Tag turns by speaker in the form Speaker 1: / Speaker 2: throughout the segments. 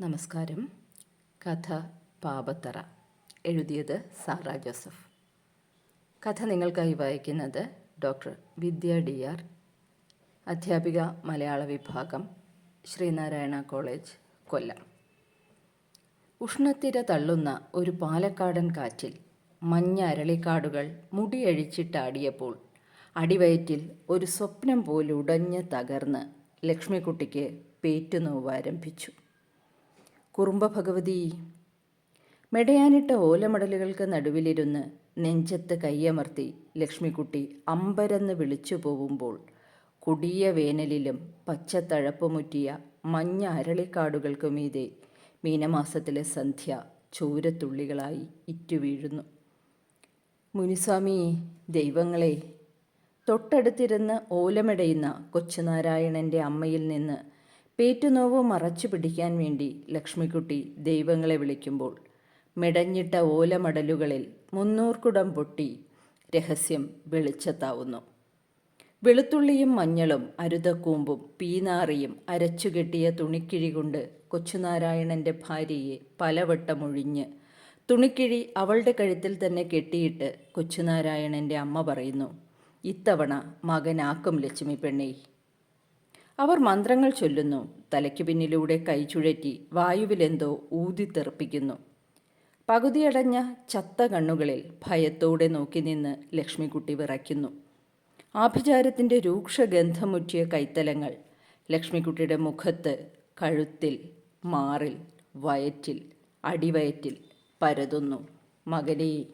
Speaker 1: നമസ്കാരം. കഥ പാപത്തറ. എഴുതിയത് സാറ ജോസഫ്. കഥ നിങ്ങൾക്കായി വായിക്കുന്നത് ഡോക്ടർ വിദ്യ ഡി ആർ അധ്യാപിക മലയാള വിഭാഗം ശ്രീനാരായണ കോളേജ് കൊല്ലം. ഉഷ്ണത്തിര തള്ളുന്ന ഒരു പാലക്കാടൻ കാറ്റിൽ മഞ്ഞ അരളിക്കാടുകൾ മുടിയഴിച്ചിട്ടാടിയപ്പോൾ അടിവയറ്റിൽ ഒരു സ്വപ്നം പോലുടഞ്ഞ് തകർന്ന് ലക്ഷ്മിക്കുട്ടിക്ക് പേറ്റുനോവ് ആരംഭിച്ചു. കുറുമ്പ ഭഗവതി മെടയാനിട്ട ഓലമടലുകൾക്ക് നടുവിലിരുന്ന് നെഞ്ചത്ത് കയ്യമർത്തി ലക്ഷ്മിക്കുട്ടി അമ്പരന്ന് വിളിച്ചു പോവുമ്പോൾ കൊടിയ വേനലിലും പച്ചത്തഴപ്പുമുറ്റിയ മഞ്ഞ അരളിക്കാടുകൾക്ക് മീതെ മീനമാസത്തിലെ സന്ധ്യ ചൂരത്തുള്ളികളായി ഇറ്റുവീഴുന്നു. മുനിസ്വാമി ദൈവങ്ങളെ തൊട്ടടുത്തിരുന്ന് ഓലമിടയുന്ന കൊച്ചുനാരായണന്റെ അമ്മയിൽ നിന്ന് പേറ്റുനോവ് മറച്ചു പിടിക്കാൻ വേണ്ടി ലക്ഷ്മിക്കുട്ടി ദൈവങ്ങളെ വിളിക്കുമ്പോൾ മെടഞ്ഞിട്ട ഓലമടലുകളിൽ മുന്നൂർക്കുടം പൊട്ടി രഹസ്യം വെളിച്ചത്താവുന്നു. വെളുത്തുള്ളിയും മഞ്ഞളും അരുതക്കൂമ്പും പീനാറിയും അരച്ചുകെട്ടിയ തുണിക്കിഴി കൊണ്ട് കൊച്ചുനാരായണന്റെ ഭാര്യയെ പലവട്ടം ഒഴിഞ്ഞ് തുണിക്കിഴി അവളുടെ കഴുത്തിൽ തന്നെ കെട്ടിയിട്ട് കൊച്ചുനാരായണന്റെ അമ്മ പറയുന്നു ഇത്തവണ മകനാക്കും ലക്ഷ്മി പെണ്ണേ അവർ മന്ത്രങ്ങൾ ചൊല്ലുന്നു. തലയ്ക്ക് പിന്നിലൂടെ കൈ ചുഴറ്റി വായുവിലെന്തോ ഊതിത്തെറിപ്പിക്കുന്നു പകുതിയടഞ്ഞ ചത്ത കണ്ണുകളിൽ ഭയത്തോടെ നോക്കി നിന്ന് ലക്ഷ്മിക്കുട്ടി വിറയ്ക്കുന്നു. ആഭിചാരത്തിന്റെ രൂക്ഷഗന്ധമുറ്റിയ കൈത്തലങ്ങൾ ലക്ഷ്മിക്കുട്ടിയുടെ മുഖത്ത് കഴുത്തിൽ മാറിൽ വയറ്റിൽ അടിവയറ്റിൽ പരതുന്നു. മകനെ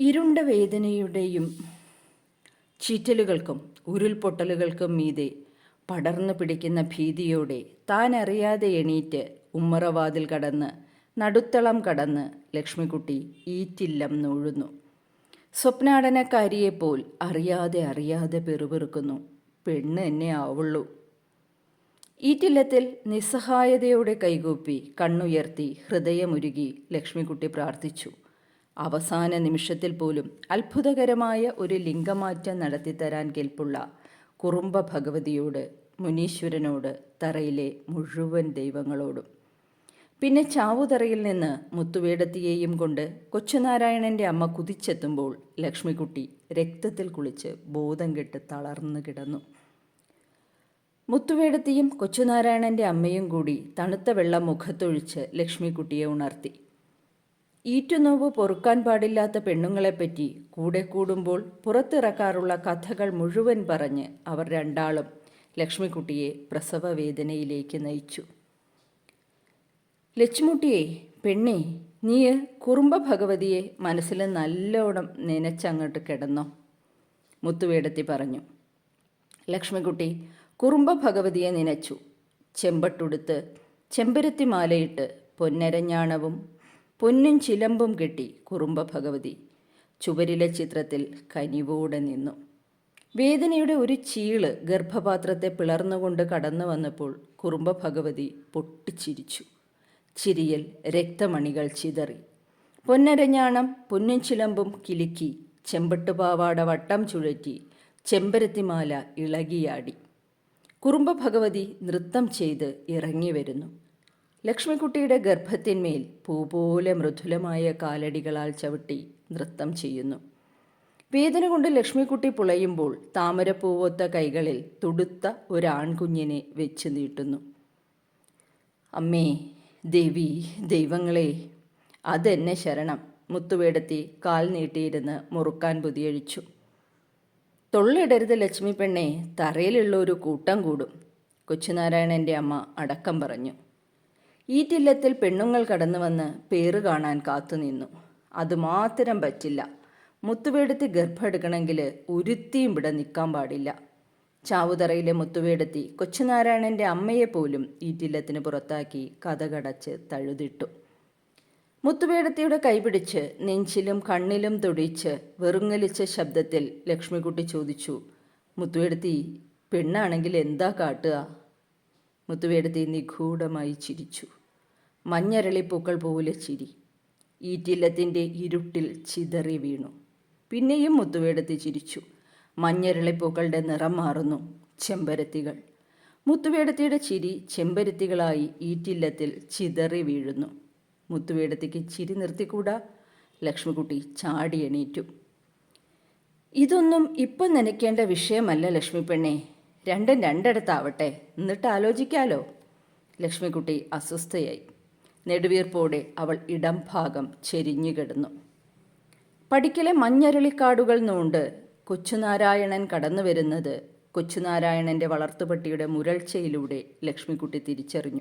Speaker 1: ഇരുണ്ട വേദനയുടെയും ചീറ്റലുകൾക്കും ഉരുൾപൊട്ടലുകൾക്കും മീതെ പടർന്നു പിടിക്കുന്ന ഭീതിയോടെ താൻ അറിയാതെ എണീറ്റ് ഉമ്മറവാതിൽ കടന്ന് നടുത്തളം കടന്ന് ലക്ഷ്മിക്കുട്ടി ഈറ്റില്ലം നൂഴുന്നു. സ്വപ്നാടനക്കാരിയെപ്പോൽ അറിയാതെ അറിയാതെ പെറുപെറുക്കുന്നു. പെണ്ണ് എന്നെ ആവുള്ളൂ. ഈറ്റില്ലത്തിൽ നിസ്സഹായതയോടെ കൈകൂപ്പി കണ്ണുയർത്തി ഹൃദയമുരുകി ലക്ഷ്മിക്കുട്ടി പ്രാർത്ഥിച്ചു. അവസാന നിമിഷത്തിൽ പോലും അത്ഭുതകരമായ ഒരു ലിംഗമാറ്റം നടത്തിത്തരാൻ കെൽപ്പുള്ള കുറുമ്പ ഭഗവതിയോട് മുനീശ്വരനോട് തറയിലെ മുഴുവൻ ദൈവങ്ങളോടും. പിന്നെ ചാവുതറയിൽ നിന്ന് മുത്തുവേടത്തിയെയും കൊണ്ട് കൊച്ചുനാരായണന്റെ അമ്മ കുതിച്ചെത്തുമ്പോൾ ലക്ഷ്മിക്കുട്ടി രക്തത്തിൽ കുളിച്ച് ബോധം കെട്ട് തളർന്നു കിടന്നു. മുത്തുവേടത്തിയും കൊച്ചുനാരായണന്റെ അമ്മയും കൂടി തണുത്ത വെള്ളം മുഖത്തൊഴിച്ച് ലക്ഷ്മിക്കുട്ടിയെ ഉണർത്തി. ഈറ്റുനോവ് പൊറുക്കാൻ പാടില്ലാത്ത പെണ്ണുങ്ങളെപ്പറ്റി കൂടെ കൂടുമ്പോൾ പുറത്തിറക്കാറുള്ള കഥകൾ മുഴുവൻ പറഞ്ഞ് അവർ രണ്ടാളും ലക്ഷ്മിക്കുട്ടിയെ പ്രസവ വേദനയിലേക്ക് നയിച്ചു. ലക്ഷ്മുട്ടിയെ പെണ്ണേ നീ കുറുമ്പ ഭഗവതിയെ മനസ്സിൽ നല്ലോണം നനച്ചങ്ങോട്ട് കിടന്നോ മുത്തുവേടത്തി പറഞ്ഞു. ലക്ഷ്മിക്കുട്ടി കുറുമ്പ ഭഗവതിയെ നനച്ചു. ചെമ്പട്ടുടുത്ത് ചെമ്പരത്തി മാലയിട്ട് പൊന്നരഞ്ഞാണവും പൊന്നും ചിലമ്പും കെട്ടി കുറുമ്പ ഭഗവതി. ചുവരിലെ ചിത്രത്തിൽ കനിവോടെ നിന്നു. വേദനയുടെ ഒരു ചീൾ ഗർഭപാത്രത്തെ പിളർന്നുകൊണ്ട് കടന്നു വന്നപ്പോൾ കുറുമ്പ ഭഗവതി പൊട്ടിച്ചിരിച്ചു. ചിരിയൽ രക്തമണികൾ ചിതറി. പൊന്നരഞ്ഞാണം പൊന്നും ചിലമ്പും കിലുക്കി ചെമ്പട്ടുപാവാട വട്ടം ചുഴറ്റി ചെമ്പരത്തിമാല ഇളകിയാടി. കുറുമ്പ ഭഗവതി നൃത്തം ചെയ്ത് ഇറങ്ങി വരുന്നു. ലക്ഷ്മിക്കുട്ടിയുടെ ഗർഭത്തിന്മേൽ പൂപോലെ മൃദുലമായ കാലടികളാൽ ചവിട്ടി നൃത്തം ചെയ്യുന്നു. വേദന കൊണ്ട് ലക്ഷ്മിക്കുട്ടി പുളയുമ്പോൾ താമരപ്പൂവൊത്ത കൈകളിൽ തുടുത്ത ഒരാൺകുഞ്ഞിനെ വെച്ച് നീട്ടുന്നു. അമ്മേ ദേവി ദൈവങ്ങളെ അതെന്നെ ശരണം. മുത്തുവേടത്തി കാൽ നീട്ടിയിരുന്ന് മുറുക്കാൻ പുതിയഴിച്ചു തൊള്ളിടരുത് ലക്ഷ്മി പെണ്ണെ തറയിലുള്ള ഒരു കൂട്ടം കൂടും. കൊച്ചുനാരായണന്റെ അമ്മ അടക്കം പറഞ്ഞു. ഈറ്റില്ലത്തിൽ പെണ്ണുങ്ങൾ കടന്നു വന്ന് പേര് കാണാൻ കാത്തുനിന്നു അതുമാത്രം പറ്റില്ല. മുത്തുവേടത്തി ഗർഭമെടുക്കണമെങ്കിൽ ഒരുത്തിയും ഇവിടെ നിൽക്കാൻ പാടില്ല. ചാവുതറയിലെ മുത്തുവേടത്തി കൊച്ചുനാരായണന്റെ അമ്മയെ പോലും ഈറ്റില്ലത്തിന് പുറത്താക്കി കഥകടച്ച് തഴുതിട്ടു. മുത്തുവേടത്തിയുടെ കൈപിടിച്ച് നെഞ്ചിലും കണ്ണിലും തൊടിച്ച് വെറുങ്ങലിച്ച ശബ്ദത്തിൽ ലക്ഷ്മിക്കുട്ടി ചോദിച്ചു മുത്തുവേടത്തി പെണ്ണാണെങ്കിൽ എന്താ കാട്ടുക? മുത്തുവേടത്തി നിഗൂഢമായി ചിരിച്ചു. മഞ്ഞരളിപ്പൂക്കൾ പോലെ ചിരി. ഈറ്റില്ലത്തിന്റെ ഇരുട്ടിൽ ചിതറി വീണു. പിന്നെയും മുത്തുവേടത്തി ചിരിച്ചു. മഞ്ഞരളിപ്പൂക്കളുടെ നിറം മാറുന്നു ചെമ്പരത്തികൾ. മുത്തുവേടത്തിയുടെ ചിരി ചെമ്പരത്തികളായി ഈറ്റില്ലത്തിൽ ചിതറി വീഴുന്നു. മുത്തുവേടത്തിക്ക് ചിരി നിർത്തിക്കൂടാ? ലക്ഷ്മിക്കുട്ടി ചാടി എണീറ്റു. ഇതൊന്നും ഇപ്പം നനയ്ക്കേണ്ട വിഷയമല്ല ലക്ഷ്മി പെണ്ണെ രണ്ടും രണ്ടിടത്താവട്ടെ. എന്നിട്ട് ആലോചിക്കാലോ. ലക്ഷ്മിക്കുട്ടി അസ്വസ്ഥയായി. നെടുവീർപ്പോടെ അവൾ ഇടം ഭാഗം ചെരിഞ്ഞു കിടന്നു. പടിക്കലെ മഞ്ഞരുളിക്കാടുകൾ നൂണ്ട് കൊച്ചുനാരായണൻ കടന്നു വരുന്നത് കൊച്ചുനാരായണന്റെ വളർത്തുപട്ടിയുടെ മുരൾച്ചയിലൂടെ ലക്ഷ്മിക്കുട്ടി തിരിച്ചറിഞ്ഞു.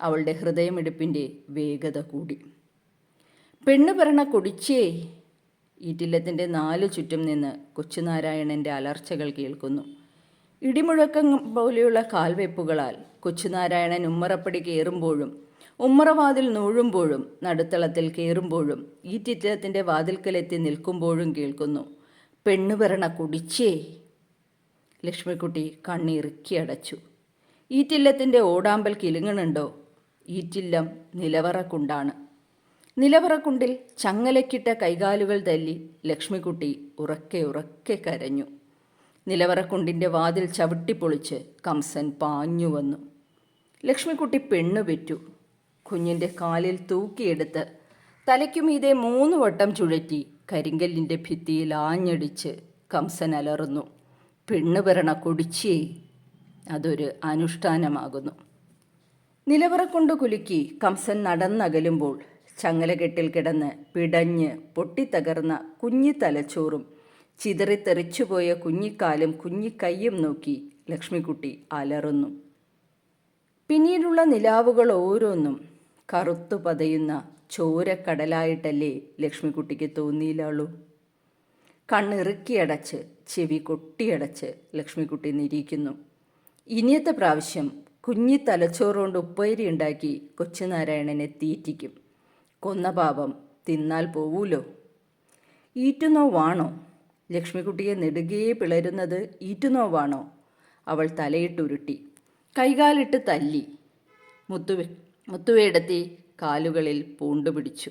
Speaker 1: അവളുടെ ഹൃദയമിടിപ്പിന്റെ വേഗത കൂടി. പെണ്ണു പറണ കൊടിച്ചേ. ഈറ്റില്ലത്തിന്റെ നാലു ചുറ്റും നിന്ന് കൊച്ചുനാരായണന്റെ അലർച്ചകൾ കേൾക്കുന്നു. ഇടിമുഴക്കം പോലെയുള്ള കാൽവെപ്പുകളാൽ കൊച്ചുനാരായണൻ ഉമ്മറപ്പടി കയറുമ്പോഴും ഉമ്മറവാതിൽ നൂഴുമ്പോഴും നടുത്തളത്തിൽ കയറുമ്പോഴും ഈ ചിത്രത്തിന്റെ വാതിൽക്കലെത്തി നിൽക്കുമ്പോഴും കേൾക്കുന്നു പെണ്ണ് കുടിച്ചേ! ലക്ഷ്മിക്കുട്ടി കണ്ണിറുക്കി അടച്ചു. ഈറ്റില്ലത്തിന്റെ ഓടാമ്പൽ കിലുങ്ങണുണ്ടോ ഈറ്റില്ലം നിലവറക്കുണ്ടാണ്. നിലവറക്കുണ്ടിൽ ചങ്ങലക്കിട്ട കൈകാലുകൾ തല്ലി ലക്ഷ്മിക്കുട്ടി ഉറക്കെ ഉറക്കെ കരഞ്ഞു. നിലവറക്കുണ്ടിന്റെ വാതിൽ ചവിട്ടിപ്പൊളിച്ച് കംസൻ പാഞ്ഞു വന്നു. ലക്ഷ്മിക്കുട്ടി പെണ്ണു പെറ്റു കുഞ്ഞിന്റെ കാലിൽ തൂക്കിയെടുത്ത് തലയ്ക്കുമീതെ മൂന്ന് വട്ടം ചുഴറ്റി കരിങ്കല്ലിന്റെ ഭിത്തിയിൽ ആഞ്ഞടിച്ച് കംസൻ അലറുന്നു. പെണ്ണ് പിറണ കൊടിച്ചേ അതൊരു അനുഷ്ഠാനമാകുന്നു. നിലവറക്കൊണ്ട് കുലുക്കി കംസൻ നടന്നകലുമ്പോൾ ചങ്ങലകെട്ടിൽ കിടന്ന് പിടഞ്ഞ് പൊട്ടിത്തകർന്ന കുഞ്ഞി തലച്ചോറും ചിതറിത്തെറിച്ചുപോയ കുഞ്ഞിക്കാലും കുഞ്ഞിക്കൈയും നോക്കി ലക്ഷ്മിക്കുട്ടി അലറുന്നു. പിന്നീടുള്ള നിലാവുകൾ ഓരോന്നും കറുത്തു പതയുന്ന ചോരക്കടലായിട്ടല്ലേ ലക്ഷ്മിക്കുട്ടിക്ക് തോന്നിയില്ലാളൂ. കണ്ണിറുക്കിയടച്ച് ചെവി കൊട്ടിയടച്ച് ലക്ഷ്മിക്കുട്ടി നിരീക്കുന്നു. ഇനിയത്തെ പ്രാവശ്യം കുഞ്ഞി തലച്ചോറുകൊണ്ട് ഉപ്പേരി ഉണ്ടാക്കി കൊച്ചുനാരായണനെ തീറ്റിക്കും. കൊന്ന പാപം തിന്നാൽ പോവൂലോ? ഈറ്റുനോവാണോ? ലക്ഷ്മിക്കുട്ടിയെ നെടുകയെ പിളരുന്നത് ഈറ്റുനോവാണോ? അവൾ തലയിട്ടുരുട്ടി. കൈകാലിട്ട് തല്ലി. മുത്തുവെ മുത്തുവേടത്തി കാലുകളിൽ പൂണ്ടുപിടിച്ചു.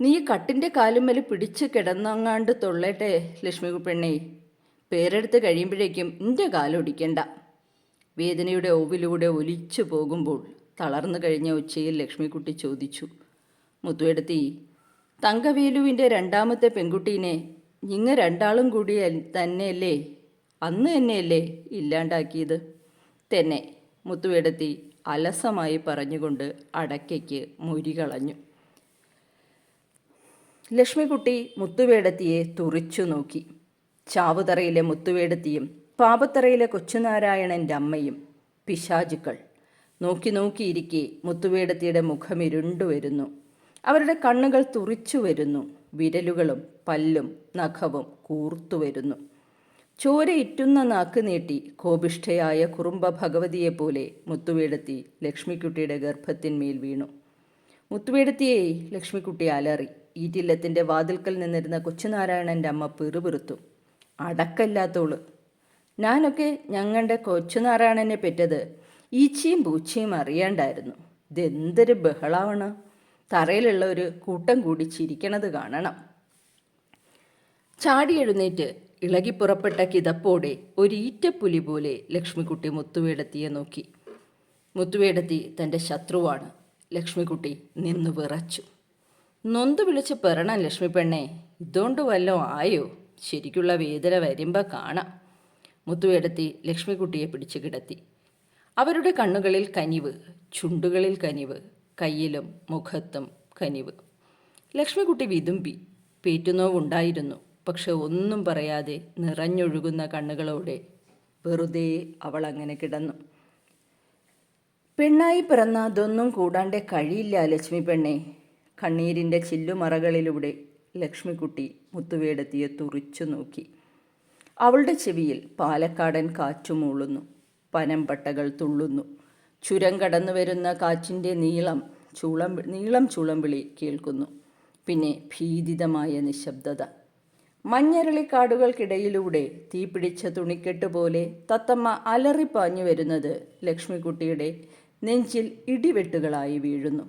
Speaker 1: നീ കട്ടിന്റെ കാലുമ്മൽ പിടിച്ച് കിടന്നങ്ങാണ്ട് തൊള്ളട്ടെ ലക്ഷ്മി പെണ്ണേ പേരെടുത്ത് കഴിയുമ്പോഴേക്കും എന്റെ കാലൊടിക്കണ്ട. വേദനയുടെ ഓവിലൂടെ ഒലിച്ചു പോകുമ്പോൾ തളർന്നു കഴിഞ്ഞ ഉച്ചയിൽ ലക്ഷ്മിക്കുട്ടി ചോദിച്ചു. മുത്തുവെടുത്തി തങ്കവേലുവിന്റെ രണ്ടാമത്തെ പെൺകുട്ടീനെ നിങ്ങ രണ്ടാളും കൂടി തന്നെയല്ലേ? അന്ന് തന്നെയല്ലേ ഇല്ലാണ്ടാക്കിയത്? തന്നെ മുത്തുവിടത്തി അലസമായി പറഞ്ഞുകൊണ്ട് അടക്കയ്ക്ക് മുരി കളഞ്ഞു. ലക്ഷ്മിക്കുട്ടി മുത്തുവേടത്തിയെ തുറിച്ചു നോക്കി. ചാവുതറയിലെ മുത്തുവേടത്തിയും പാപത്തറയിലെ കൊച്ചുനാരായണന്റെ അമ്മയും പിശാചുക്കൾ നോക്കി നോക്കിയിരിക്കെ മുത്തുവേടത്തിയുടെ മുഖം ഇരുണ്ടു വരുന്നു അവരുടെ കണ്ണുകൾ തുറിച്ചു വരുന്നു വിരലുകളും പല്ലും നഖവും കൂർത്തു വരുന്നു. ചോര ഇറ്റുന്ന നാക്ക് നീട്ടി കോപിഷ്ഠയായ കുറുമ്പ ഭഗവതിയെപ്പോലെ മുത്തുവേടത്തി ലക്ഷ്മിക്കുട്ടിയുടെ ഗർഭത്തിന്മേൽ വീണു. മുത്തുവേടത്തിയെ ലക്ഷ്മിക്കുട്ടി അലറി ഈറ്റില്ലത്തിന്റെ വാതിൽക്കൽ നിന്നിരുന്ന കൊച്ചുനാരായണന്റെ അമ്മ പിറുപിറുത്തു. അടക്കല്ലാത്തോൾ. ഞാനൊക്കെ ഞങ്ങളുടെ കൊച്ചുനാരായണനെ പെറ്റത് ഈച്ചയും പൂച്ചയും അറിയാണ്ടായിരുന്നു. ഇതെന്തൊരു ബഹളാവണം. തറയിലുള്ള ഒരു കൂട്ടം കൂടി ചിരിക്കണത് കാണണം. ചാടി എഴുന്നേറ്റ് ഇളകി പുറപ്പെട്ട കിതപ്പോടെ ഒരു ഈറ്റപ്പുലി പോലെ ലക്ഷ്മിക്കുട്ടി മുത്തുവേടത്തിയെ നോക്കി. മുത്തുവേടത്തി തന്റെ ശത്രുവാണ്. ലക്ഷ്മിക്കുട്ടി നിന്നു വിറച്ചു. നൊന്ത് വിളിച്ച് പെറണം ലക്ഷ്മി പെണ്ണെ ഇതുകൊണ്ട് വല്ലതും ആയോ? ശരിക്കുള്ള വേദന വരുമ്പോൾ കാണാം. മുത്തുവേടത്തി ലക്ഷ്മിക്കുട്ടിയെ പിടിച്ചു കിടത്തി. അവരുടെ കണ്ണുകളിൽ കനിവ് ചുണ്ടുകളിൽ കനിവ് കയ്യിലും മുഖത്തും കനിവ്. ലക്ഷ്മിക്കുട്ടി വിതുമ്പി പേറ്റുനോവുണ്ടായിരുന്നു. പക്ഷെ ഒന്നും പറയാതെ നിറഞ്ഞൊഴുകുന്ന കണ്ണുകളോടെ വെറുതെ അവൾ അങ്ങനെ കിടന്നു. പെണ്ണായി പിറന്ന അതൊന്നും കൂടാണ്ട് കഴിയില്ല ലക്ഷ്മി പെണ്ണെ. കണ്ണീരിന്റെ ചില്ലുമറകളിലൂടെ ലക്ഷ്മിക്കുട്ടി മുത്തുവേടത്തിയെ തുറിച്ചു നോക്കി. അവളുടെ ചെവിയിൽ പാലക്കാടൻ കാറ്റു മൂളുന്നു പനമ്പട്ടകൾ തുള്ളുന്നു. ചുരം കടന്നു വരുന്ന കാറ്റിന്റെ നീളം ചൂളം നീളം ചൂളം വിളി കേൾക്കുന്നു. പിന്നെ ഭീതിതമായ നിശബ്ദത. മഞ്ഞരളിക്കാടുകൾക്കിടയിലൂടെ തീപിടിച്ച തുണിക്കെട്ട് പോലെ തത്തമ്മ അലറിപ്പാഞ്ഞു വരുന്നത് ലക്ഷ്മിക്കുട്ടിയുടെ നെഞ്ചിൽ ഇടിവെട്ടുകളായി വീഴുന്നു.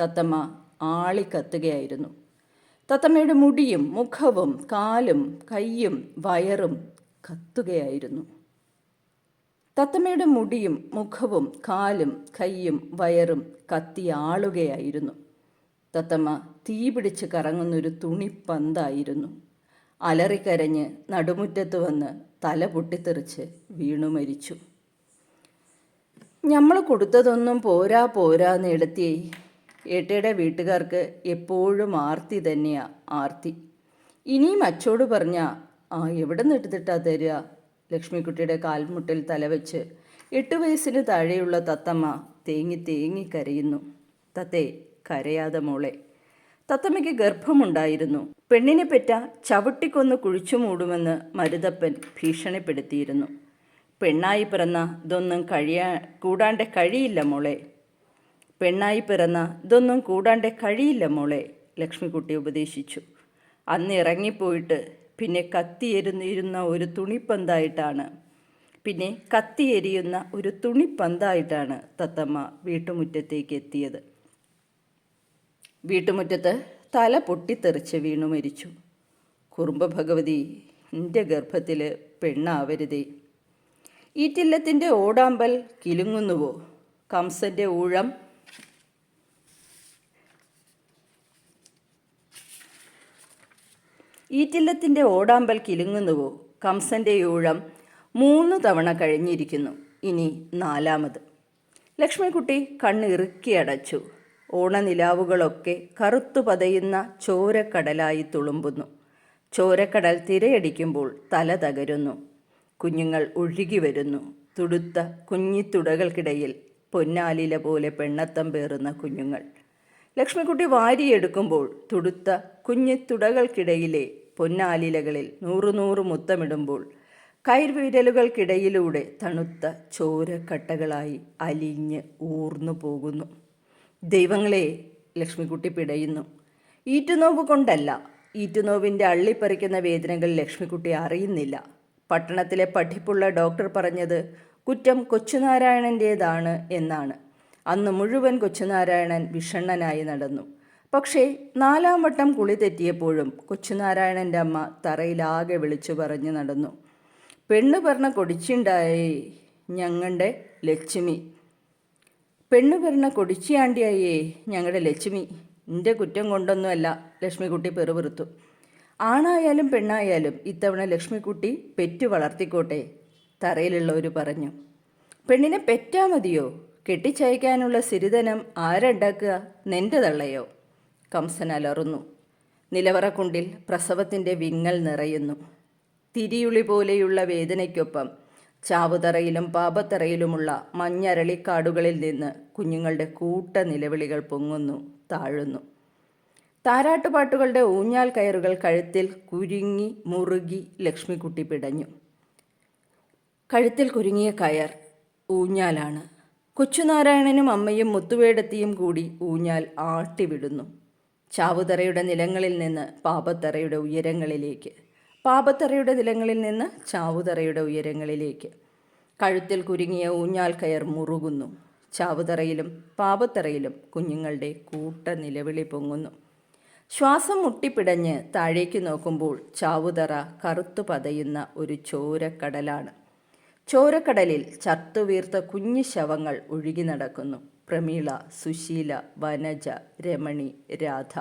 Speaker 1: തത്തമ്മ ആളിക്കത്തുകയായിരുന്നു. തത്തമ്മയുടെ മുടിയും മുഖവും കാലും കൈയും വയറും കത്തുകയായിരുന്നു. തത്തമ്മയുടെ മുടിയും മുഖവും കാലും കൈയും വയറും കത്തി ആളുകയായിരുന്നു തത്തമ്മ തീ പിടിച്ച് കറങ്ങുന്നൊരു തുണിപ്പന്തായിരുന്നു അലറിക്കരഞ്ഞ് നടുമുറ്റത്ത് വന്ന് തല പൊട്ടിത്തെറിച്ച് വീണു മരിച്ചു. നമ്മൾ കൊടുത്തതൊന്നും പോരാ പോരാന്ന് എടുത്തി ഏട്ടയുടെ വീട്ടുകാർക്ക് എപ്പോഴും ആർത്തി തന്നെയാ ആർത്തി. ഇനിയും അച്ചോട് പറഞ്ഞ ആ എവിടെ നിന്ന് എടുത്തിട്ടാ തരിക ലക്ഷ്മിക്കുട്ടിയുടെ കാൽമുട്ടിൽ തലവെച്ച് എട്ട് വയസ്സിന് താഴെയുള്ള തത്തമ്മ തേങ്ങി തേങ്ങി കരയുന്നു. തത്തേ കരയാതെ മോളെ. തത്തമ്മയ്ക്ക് ഗർഭമുണ്ടായിരുന്നു. പെണ്ണിനെ പെറ്റ ചവിട്ടിക്കൊന്ന് കുഴിച്ചു മൂടുമെന്ന് മരുതപ്പൻ ഭീഷണിപ്പെടുത്തിയിരുന്നു. പെണ്ണായി പിറന്ന ഇതൊന്നും കഴിയാ കൂടാണ്ട് കഴിയില്ല മോളെ. പെണ്ണായി പിറന്ന ഇതൊന്നും കൂടാണ്ട് കഴിയില്ല മോളെ ലക്ഷ്മിക്കുട്ടി ഉപദേശിച്ചു. അന്ന് ഇറങ്ങിപ്പോയിട്ട് പിന്നെ കത്തിയെരുന്നിരുന്ന ഒരു തുണിപ്പന്തായിട്ടാണ്. പിന്നെ കത്തിയെരിയുന്ന ഒരു തുണിപ്പന്തായിട്ടാണ് തത്തമ്മ വീട്ടുമുറ്റത്തേക്ക് എത്തിയത്. വീട്ടുമുറ്റത്ത് തല പൊട്ടിത്തെറിച്ച് വീണു മരിച്ചു. കുറുമ്പ ഭഗവതി എന്റെ ഗർഭത്തിൽ പെണ്ണാവരുതേ. ഈറ്റില്ലത്തിന്റെ ഓടാമ്പൽ കിലുങ്ങുന്നുവോ? കംസന്റെ ഊഴം ഈറ്റില്ലത്തിന്റെ ഓടാമ്പൽ കിലുങ്ങുന്നുവോ? കംസന്റെ ഊഴം മൂന്ന് തവണ കഴിഞ്ഞിരിക്കുന്നു. ഇനി നാലാമത്. ലക്ഷ്മിക്കുട്ടി കണ്ണിറുക്കി അടച്ചു ഓണനിലാവുകളൊക്കെ കറുത്തു പതയുന്ന ചോരക്കടലായി തുളുമ്പുന്നു. ചോരക്കടൽ തിരയടിക്കുമ്പോൾ തല തകരുന്നു. കുഞ്ഞുങ്ങൾ ഒഴുകി വരുന്നു. തുടുത്ത കുഞ്ഞിത്തുടകൾക്കിടയിൽ പൊന്നാലില പോലെ പെണ്ണത്തം പേറുന്ന കുഞ്ഞുങ്ങൾ. ലക്ഷ്മിക്കുട്ടി വാരിയെടുക്കുമ്പോൾ തുടുത്ത കുഞ്ഞിത്തുടകൾക്കിടയിലെ പൊന്നാലിലകളിൽ നൂറുനൂറ് മുത്തമിടുമ്പോൾ കൈവിരലുകൾക്കിടയിലൂടെ തണുത്ത ചോരക്കട്ടകളായി അലിഞ്ഞ് ഊർന്നു പോകുന്നു. ദൈവങ്ങളെ ലക്ഷ്മിക്കുട്ടി പിടയുന്നു. ഈറ്റുനോവ് കൊണ്ടല്ല ഈറ്റുനോവിന്റെ അള്ളിപ്പറിക്കുന്ന വേദനകൾ ലക്ഷ്മിക്കുട്ടി അറിയുന്നില്ല. പട്ടണത്തിലെ പഠിപ്പുള്ള ഡോക്ടർ പറഞ്ഞത് കുറ്റം കൊച്ചുനാരായണന്റേതാണ് എന്നാണ്. അന്ന് മുഴുവൻ കൊച്ചുനാരായണൻ വിഷണ്ണനായി നടന്നു. പക്ഷേ നാലാം വട്ടം കുളി തെറ്റിയപ്പോഴും കൊച്ചുനാരായണന്റെ അമ്മ തറയിലാകെ വിളിച്ചു പറഞ്ഞു നടന്നു. പെണ്ണ് പറഞ്ഞ കൊടിച്ചുണ്ടായേ ഞങ്ങളുടെ ലക്ഷ്മി. പെണ്ണ് പെരുന്ന കൊടിച്ചിയാണ്ടിയായേ ഞങ്ങളുടെ ലക്ഷ്മി. നിന്റെ കുറ്റം കൊണ്ടൊന്നുമല്ല ലക്ഷ്മിക്കുട്ടി പെറുപിറുത്തു. ആണായാലും പെണ്ണായാലും ഇത്തവണ ലക്ഷ്മിക്കുട്ടി പെറ്റു വളർത്തിക്കോട്ടെ തറയിലുള്ളവർ പറഞ്ഞു. പെണ്ണിനെ പെറ്റാ മതിയോ? കെട്ടിച്ചയക്കാനുള്ള സിരിധനം ആരുണ്ടാക്കുക? നിന്റെ തള്ളയോ? കംസൻ അലറുന്നു നിലവറക്കുണ്ടിൽ പ്രസവത്തിന്റെ വിങ്ങൽ നിറയുന്നു. തിരിയുളി പോലെയുള്ള വേദനയ്ക്കൊപ്പം ചാവുതറയിലും പാപത്തറയിലുമുള്ള മഞ്ഞരളിക്കാടുകളിൽ നിന്ന് കുഞ്ഞുങ്ങളുടെ കൂട്ട നിലവിളികൾ പൊങ്ങുന്നു താഴുന്നു. താരാട്ടുപാട്ടുകളുടെ ഊഞ്ഞാൽ കയറുകൾ കഴുത്തിൽ കുരുങ്ങി മുറുകി ലക്ഷ്മിക്കുട്ടി പിടഞ്ഞു. കഴുത്തിൽ കുരുങ്ങിയ കയർ ഊഞ്ഞാലാണ്. കൊച്ചുനാരായണനും അമ്മയും മുത്തുവേടത്തിയും കൂടി ഊഞ്ഞാൽ ആട്ടിവിടുന്നു. ചാവുതറയുടെ നിലങ്ങളിൽ നിന്ന് പാപത്തറയുടെ ഉയരങ്ങളിലേക്ക് പാപത്തറയുടെ നിലങ്ങളിൽ നിന്ന് ചാവുതറയുടെ ഉയരങ്ങളിലേക്ക്. കഴുത്തിൽ കുരുങ്ങിയ ഊഞ്ഞാൽ കയർ മുറുകുന്നു. ചാവുതറയിലും പാപത്തറയിലും കുഞ്ഞുങ്ങളുടെ കൂട്ട നിലവിളി പൊങ്ങുന്നു. ശ്വാസം മുട്ടിപ്പിടഞ്ഞ് താഴേക്ക് നോക്കുമ്പോൾ ചാവുതറ കറുത്തു പതയുന്ന ഒരു ചോരക്കടലാണ്. ചോരക്കടലിൽ ചത്തുവീർത്ത കുഞ്ഞു ശവങ്ങൾ ഒഴുകി നടക്കുന്നു. പ്രമീള സുശീല വനജ രമണി രാധ.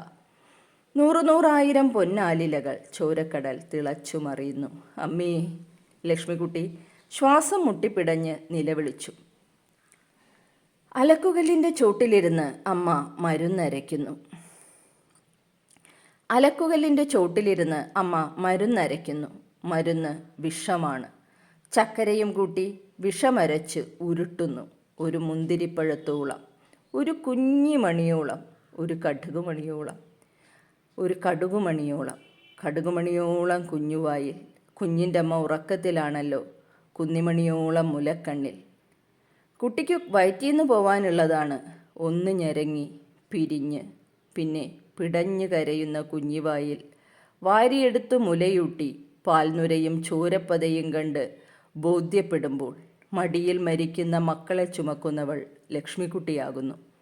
Speaker 1: നൂറു നൂറായിരം പൊന്നാലിലകൾ ചോരക്കടൽ തിളച്ചു മറിയുന്നു അമ്മേ ലക്ഷ്മിക്കുട്ടി ശ്വാസം മുട്ടിപ്പിടഞ്ഞ് നിലവിളിച്ചു. അലക്കുകല്ലിന്റെ ചോട്ടിലിരുന്ന് അമ്മ മരുന്നരയ്ക്കുന്നു. അലക്കുകല്ലിന്റെ ചോട്ടിലിരുന്ന് അമ്മ മരുന്നരയ്ക്കുന്നു. മരുന്ന് വിഷമാണ്. ചക്കരയും കൂട്ടി വിഷമരച്ച് ഉരുട്ടുന്നു. ഒരു മുന്തിരിപ്പഴത്തോളം ഒരു കുഞ്ഞിമണിയോളം ഒരു കടുകുമണിയോളം. ഒരു കടുകുമണിയോളം. കടുകുമണിയോളം കുഞ്ഞുവായിൽ. കുഞ്ഞിന്റെ അമ്മ ഉറക്കത്തിലാണല്ലോ. കുന്നിമണിയോളം മുലക്കണ്ണിൽ. കുട്ടിക്ക് വയറ്റിന്ന് പോവാനുള്ളതാണ്. ഒന്ന് ഞെരങ്ങി പിരിഞ്ഞ്. പിന്നെ പിടഞ്ഞു കരയുന്ന കുഞ്ഞിവായിൽ. വാരിയെടുത്ത് മുലയൂട്ടി പാൽനുരയും ചോരപ്പതയും കണ്ട് ബോധ്യപ്പെടുമ്പോൾ മടിയിൽ മരിക്കുന്ന മക്കളെ ചുമക്കുന്നവൾ ലക്ഷ്മിക്കുട്ടിയാകുന്നു.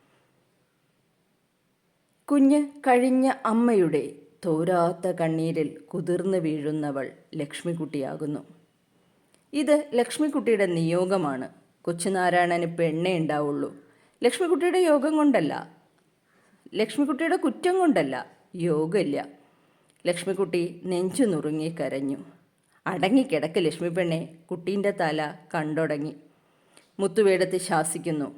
Speaker 1: കുഞ്ഞ് കഴിഞ്ഞ അമ്മയുടെ തോരാത്ത കണ്ണീരിൽ കുതിർന്നു വീഴുന്നവൾ ലക്ഷ്മിക്കുട്ടിയാകുന്നു. ഇത് ലക്ഷ്മിക്കുട്ടിയുടെ നിയോഗമാണ്. കൊച്ചുനാരായണന് പെണ്ണേ ഉണ്ടാവുള്ളൂ. ലക്ഷ്മിക്കുട്ടിയുടെ യോഗം കൊണ്ടല്ല. ലക്ഷ്മിക്കുട്ടിയുടെ കുറ്റം കൊണ്ടല്ല. യോഗമില്ല. ലക്ഷ്മിക്കുട്ടി നെഞ്ചു നുറുങ്ങി കരഞ്ഞു. അടങ്ങിക്കിടക്ക് ലക്ഷ്മി പെണ്ണെ കുട്ടീന്റെ തല കണ്ടൊടങ്ങി. മുത്തുവേടത്ത് ശാസിക്കുന്നു.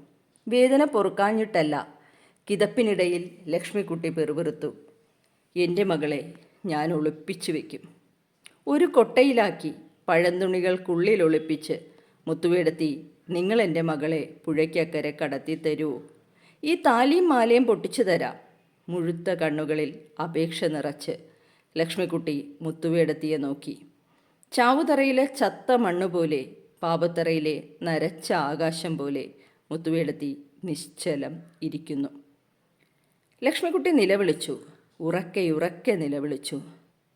Speaker 1: വേദന പൊറുക്കാഞ്ഞിട്ടല്ല. കിതപ്പിനിടയിൽ ലക്ഷ്മിക്കുട്ടി പെറുപെറുത്തു. എന്റെ മകളെ ഞാൻ ഒളിപ്പിച്ചു വയ്ക്കും ഒരു കൊട്ടയിലാക്കി പഴന്തുണികൾക്കുള്ളിൽ ഒളിപ്പിച്ച് മുത്തുവേടത്തി നിങ്ങൾ എന്റെ മകളെ പുഴയ്ക്കക്കരെ കടത്തി തരുമോ ഈ താലിയും മാലയും പൊട്ടിച്ചു തരാം. മുഴുത്ത കണ്ണുകളിൽ അപേക്ഷ നിറച്ച് ലക്ഷ്മിക്കുട്ടി മുത്തുവേടത്തിയെ നോക്കി. ചാവുതറയിലെ ചത്ത മണ്ണ് പോലെ പാപത്തറയിലെ നരച്ച ആകാശം പോലെ മുത്തുവേടത്തി നിശ്ചലം ഇരിക്കുന്നു. ലക്ഷ്മിക്കുട്ടി നിലവിളിച്ചു. ഉറക്കെ ഉറക്കെ നിലവിളിച്ചു.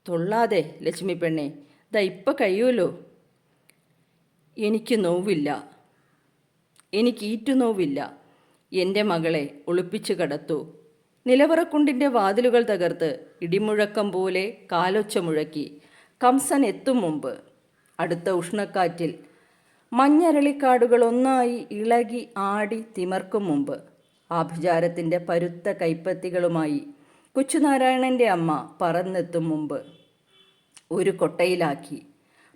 Speaker 1: തൊള്ളാതെ ലക്ഷ്മി പെണ്ണെ ദാ ഇപ്പം കഴിയുമല്ലോ. എനിക്ക് നോവില്ല. എനിക്ക് ഈറ്റു നോവില്ല എന്റെ മകളെ ഒളിപ്പിച്ചു കടത്തു. നിലവറക്കുണ്ടിന്റെ വാതിലുകൾ തകർത്ത് ഇടിമുഴക്കം പോലെ കാലൊച്ച മുഴക്കി. കംസൻ എത്തും മുമ്പ്. അടുത്ത ഉഷ്ണക്കാറ്റിൽ മഞ്ഞരളിക്കാടുകൾ ഒന്നായി ഇളകി ആടി തിമർക്കും മുമ്പ്. ആഭിചാരത്തിന്റെ പരുത്ത കൈപ്പത്തികളുമായി കൊച്ചുനാരായണന്റെ അമ്മ പറന്നെത്തും മുമ്പ് ഒരു കൊട്ടയിലാക്കി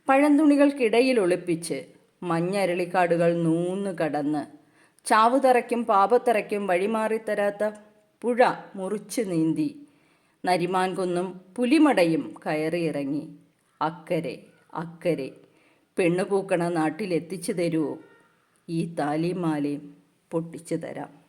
Speaker 1: പഴന്തുണികൾക്കിടയിൽ ഒളിപ്പിച്ച് മഞ്ഞരളിക്കാടുകൾ നൂന്ന് കടന്ന് ചാവുതറയ്ക്കും പാപത്തറയ്ക്കും വഴിമാറിത്തരാത്ത പുഴ മുറിച്ച് നീന്തി നരിമാൻ കുന്നും പുലിമടയും കയറിയിറങ്ങി. അക്കരെ അക്കരെ പെണ്ണുപൂക്കണ നാട്ടിലെത്തിച്ചു തരുമോ ഈ താലിമാലയും പൊട്ടിച്ചു തരാം.